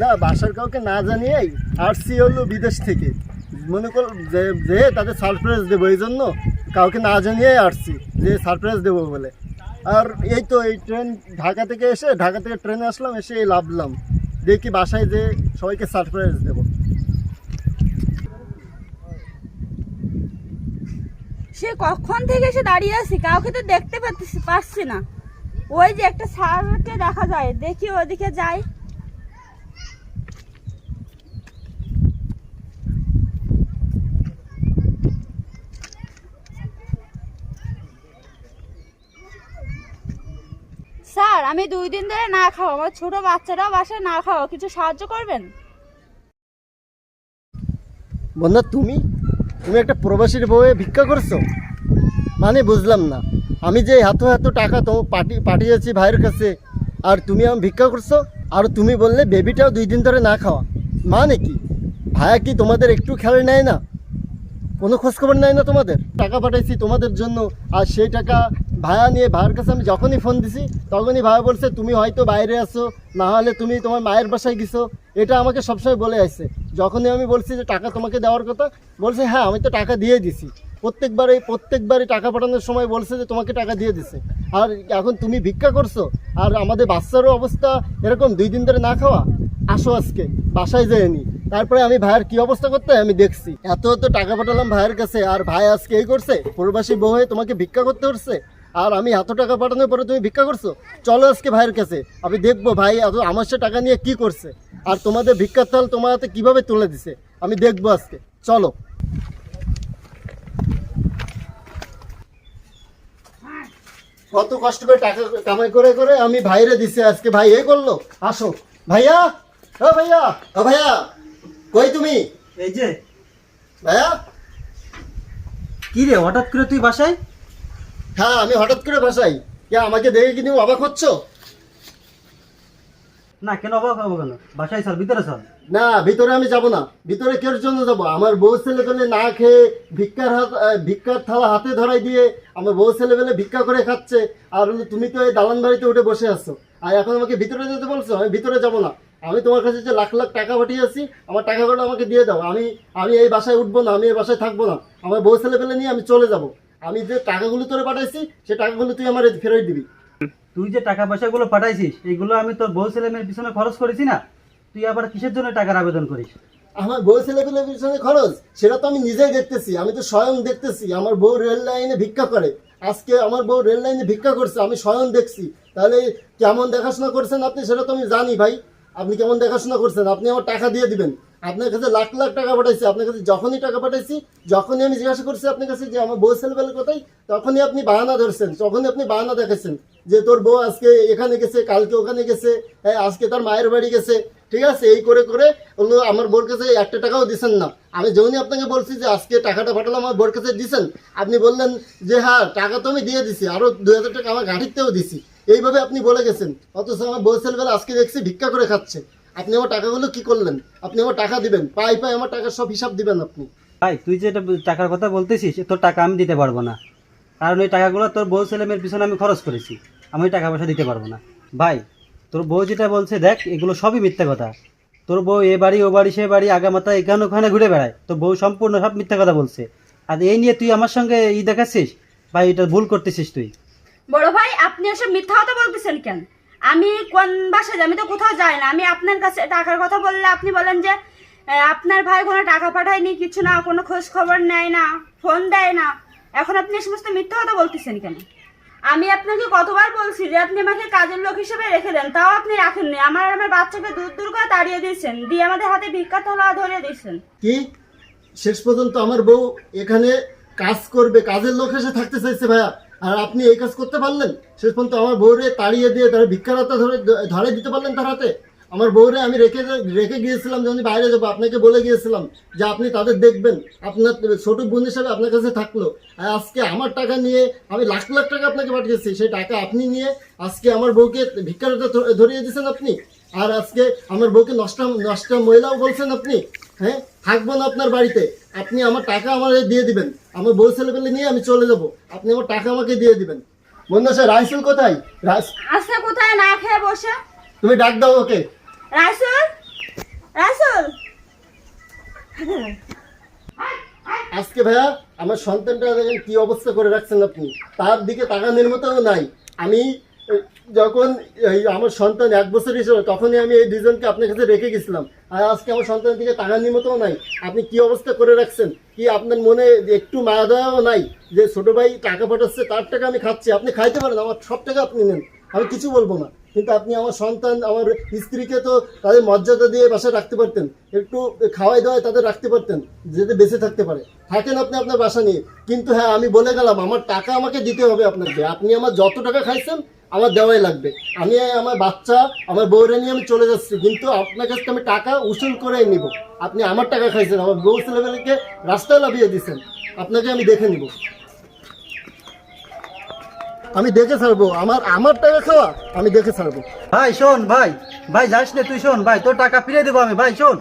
না, বাসার কাউকে না জানিয়েই আসছি হলো বিদেশ থেকে। মনে কর যে যে তাদের সারপ্রাইজ দেবো, এই জন্য কাউকে না জানিয়েই আসছি যে সারপ্রাইজ দেবো বলে। আর এই তো এই ট্রেন ঢাকা থেকে এসে, ঢাকা থেকে ট্রেনে আসলাম, এসে লাভলাম। দেখি বাসায় যে সবাইকে সারপ্রাইজ দেবো। সে কখন থেকে এসে দাঁড়িয়ে আছি? কাউকে তো দেখতে পাচ্ছি পাচ্ছি না। ওই যে একটা স্যারকে দেখা যায়, দেখি ওদিকে যাই। স্যার, আমি দুই দিন ধরে না খাওয়া আমার ছোট বাচ্চারাও বাসায় না খাওয়া কিছু সাহায্য করবেন? বন্ধা, তুমি? তুমি একটা প্রবাসীর বউয়ে ভিক্ষা করছ? মানে বুঝলাম না। আমি যে এত এত টাকা তো পাঠি পাঠিয়েছি ভাইয়ের কাছে, আর তুমি আমি ভিক্ষা করছ, আর তুমি বললে বেবিটাও দুই দিন ধরে না খাওয়া। মানে কি? ভাইয়া কি তোমাদের একটু খেয়াল নেয় না? কোনো খোঁজখবর নেয় না তোমাদের? টাকা পাঠাইছি তোমাদের জন্য, আর সেই টাকা ভাড়া নিয়ে ভাইয়ের কাছে আমি যখনই ফোন দিছি, তখনই ভাইয়া বলছে, তুমি হয়তো বাইরে আছো, না হলে তুমি তোমার মায়ের বাসায় গেছো। এটা আমাকে সবসময় বলে আসছে যখনই আমি বলছি যে টাকা তোমাকে দেওয়ার কথা, বলছে হ্যাঁ আমি তো টাকা দিয়ে দিছি। প্রত্যেকবারই প্রত্যেকবারই টাকা পাঠানোর সময় বলছে যে, তোমাকে টাকা দিয়ে দিছে। আর এখন তুমি ভিক্ষা করছ, আর আমাদের বাচ্চারও অবস্থা এরকম, দুই দিন ধরে না খাওয়া? আসো আজকে, বাসায় যেয়ে নি। তারপরে আমি ভাইয়ের কি অবস্থা করতে, আমি দেখছি। এত তো টাকা পাঠালাম ভাইয়ের কাছে, আর ভাই আজকে এই করছে, প্রবাসী বউ হয়ে তোমাকে ভিক্ষা করতে হচ্ছে? আর আমি এত টাকা পাঠানোর পরে তুমি ভিক্ষা করছ? চলো আজকে ভাইয়ের কাছে। আমি দেখব ভাই এত আমার সে টাকা নিয়ে কি করছে? আর তোমাদের ভিক্ষার তাল তোমার হাতে কীভাবে তুলে দিছে? আমি দেখব আজকে। চলো। কত কষ্ট করে টাকা কামাই করে করে আমি ভাইরে দিছি আজকে। ভাই এই করল? আসো। ভাইয়া? ও ভাইয়া? ও ভাইয়া? কই তুমি? এই যে। ভাইয়া? কি রে হঠাৎ করে তুই বাসায়? হ্যাঁ আমি হঠাৎ করে বাসাই কে আমাকে দেখে কি তুমি অবাক হচ্ছ? না কেন অবাক হব কেন? বাসায় চল ভিতরে চল না ভিতরে আমি যাব না। ভিতরে কের জন্য যাব? আমার বউ ছেলে পেলে না খেয়ে ভিক্ষার হাত ভিক্ষার থালা হাতে ধরাই দিয়ে আমার বউ ছেলে পেলে ভিক্ষা করে খাচ্ছে। আর তুমি তো এই দালান বাড়িতে উঠে বসে আছো। আর এখন আমাকে ভিতরে যেতে বলছো? আমি ভিতরে যাব না। আমি তোমার কাছে যে লাখ লাখ টাকা পাঠিয়ে পাঠিয়েছি আমার টাকাগুলো আমাকে দিয়ে দাও। আমি আমি এই বাসায় উঠবো না আমি এই বাসায় থাকব না। আমার বউ ছেলে পেলে নিয়ে আমি চলে যাব। আমি যে টাকাগুলো তোরে পাঠাইছি সে টাকাগুলো তুই আমার ফেরত দিবি। তুই যে টাকা পয়সাগুলো পাঠাইছিস এইগুলো আমি তোর বউ ছেলে মেয়ের পিছনে খরচ করেছি না? তুই আবার কিসের জন্য টাকার আবেদন করিস? আমার বউ ছেলেপেলের পিছনে খরচ সেটা তো আমি নিজেই দেখতেছি আমি তো স্বয়ং দেখতেছি আমার বউ রেল লাইনে ভিক্ষা করে। আজকে আমার বউ রেল লাইনে ভিক্ষা করছে আমি স্বয়ং দেখছি। তাহলে কেমন দেখাশোনা করছেন আপনি সেটা তো আমি জানি ভাই। আপনি কেমন দেখাশোনা করছেন আপনি আমার টাকা দিয়ে দিবেন। আপনার কাছে লাখ লাখ টাকা পাঠাইছি আপনার কাছে যখনই টাকা পাঠাইছি যখনই আমি জিজ্ঞাসা করছি আপনার কাছে যে আমার বউ ছেলেবেলের কথাই তখনই আপনি বাহানা ধরছেন তখনই আপনি বাহানা দেখাচ্ছেন যে তোর বউ আজকে এখানে গেছে কালকে ওখানে গেছে হ্যাঁ, আজকে তার মায়ের বাড়ি গেছে ঠিক আছে? এই করে করে ওগুলো আমার বোর কাছে একটা টাকাও দিছেন না। আমি যখনই আপনাকে বলছি যে আজকে টাকাটা পাঠালাম আমার বোর কাছে দিছেন আপনি বললেন যে হ্যাঁ টাকা তো আমি দিয়ে দিছি আরও দু হাজার টাকা আমার ঘাটিতেও দিছি। এইভাবে আপনি বলে গেছেন অথচ আমার বউ ছেলেবেলা আজকে দেখছি ভিক্ষা করে খাচ্ছে। আপনি আমার টাকাগুলো কি করলেন? আপনি আমার টাকা দিবেন। পাই পাই আমার টাকার সব হিসাব দিবেন আপনি। ভাই তুই যে এটা টাকার কথা বলতেছিস তোর টাকা আমি দিতে পারব না। কারণ ওই টাকাগুলো তোর বউ ছেলে মেয়ের পিছনে আমি খরচ করেছি। আমি ওই টাকা পয়সা দিতে পারব না। ভাই তোর বউ যেটা বলছে দেখ এগুলো সবই মিথ্যা কথা। তোর বউ এ বাড়ি ও বাড়ি সে বাড়ি আগামাতা এখানে ওখানে ঘুরে বেড়ায়। তোর বউ সম্পূর্ণ সব মিথ্যা কথা বলছে। আর এই নিয়ে তুই আমার সঙ্গে ই দেখাচ্ছিস? ভাই এটা ভুল করতেছিস তুই। বড় ভাই আপনি এসব মিথ্যা কথা বলতেছেন কেন? আমি কোন বাসায়? আমি তো কোথাও যাই না। আমি আপনার কাছে টাকার কথা বললে আপনি বলেন যে আপনার ভাই কোনো টাকা পাঠায়নি, কিছু না, কোনো খোঁজ খবর নেয় না, ফোন দেয় না। এখন আপনি এই সমস্ত মিথ্যা কথা বলতেছেন কেন? আমি আপনাকে কতবার বলছি যে, আপনি আমাকে কাজের লোক হিসেবে রেখে দেন, তাও আপনি রাখেননি। আমার আমার বাচ্চাকে দূর দূর করে তাড়িয়ে দিয়েছেন, দিয়ে আমাদের হাতে ভিক্ষা থালা ধরিয়ে দিয়েছেন। কি? শেষ পর্যন্ত আমার বউ এখানে কাজ করবে, কাজের লোক এসে থাকতে চাইছে ভাইয়া। আর আপনি এই কাজ করতে পারলেন? শেষ পর্যন্ত আমার বউরে তাড়িয়ে দিয়ে তার ভিক্ষারতা ধরে ধরে দিতে পারলেন তার হাতে? আমার বউরে আমি রেখে রেখে গিয়েছিলাম যখন বাইরে যাব, আপনাকে বলে গিয়েছিলাম যে আপনি তাদের দেখবেন, আপনার ছোট বোন হিসাবে আপনার কাছে থাকল। আর আজকে আমার টাকা নিয়ে আমি লাখ লাখ টাকা আপনাকে পাঠিয়েছি, সেই টাকা আপনি নিয়ে আজকে আমার বউকে ভিক্ষারতা ধরিয়ে দিয়েছেন আপনি? আর আজকে আমার বউকে নষ্ট নষ্ট মহিলাও বলছেন আপনি? হ্যাঁ? থাকব না আপনার বাড়িতে। আপনি আমার টাকা আমার দিয়ে দিবেন। আমার বউ ছেলে ছেলেপেলে নিয়ে আমি চলে যাব। আপনি আমার টাকা আমাকে দিয়ে দিবেন। বন্ধু স্যার রাইসুল কোথায়? আজকে কোথায়? না খেয়ে বসে। তুমি ডাক দাও ওকে। রাইসুল? রাসুল আজকে ভাইয়া আমার সন্তানটা দেখেন কি অবস্থা করে রাখছেন আপনি। তার দিকে তাকানোর মতো নাই। আমি যখন আমার সন্তান এক বছর হিসেবে তখনই আমি এই দুজনকে আপনার কাছে রেখে গেছিলাম। আর আজকে আমার সন্তানের দিকে তাকানোর নিমতও নাই। আপনি কি অবস্থা করে রাখছেন? কি আপনার মনে একটু মায়া দেওয়াও নাই? যে ছোট ভাই টাকা পাঠাচ্ছে, তার টাকা আমি খাচ্ছি। আপনি খাইতে পারেন, আমার সব টাকা আপনি নেন। আমি কিছু বলব না। কিন্তু আপনি আমার সন্তান, আমার স্ত্রীকে তো তাদের মর্যাদা দিয়ে বাসায় রাখতে পারতেন। একটু খাওয়াই দাওয়াই তাদের রাখতে পারতেন, যাতে বেঁচে থাকতে পারে। থাকেন আপনি আপনার বাসা নিয়ে। কিন্তু হ্যাঁ আমি বলে গেলাম, আমার টাকা আমাকে দিতে হবে আপনাকে। আপনি আমার যত টাকা খাইছেন, আমার দেওয়াই লাগবে। আমি আমার বাচ্চা, আমার বউরে নিয়ে আমি চলে যাচ্ছি, কিন্তু আপনার কাছে আমি টাকা উসুল করেই নিব। আপনি আমার টাকা খাইছেন, আমার বউ ছেলেমেয়েকে রাস্তায় লাভিয়ে দিচ্ছেন আপনাকে আমি দেখে নিব। আমি দেখে ছাড়বো। আমার আমার টাকা খাওয়া, আমি দেখে ছাড়বো। ভাই, শোন, ভাই। ভাই, যাস না, তুই শোন, ভাই, তোর টাকা ফিরে দেবো আমি। ভাই, শোন।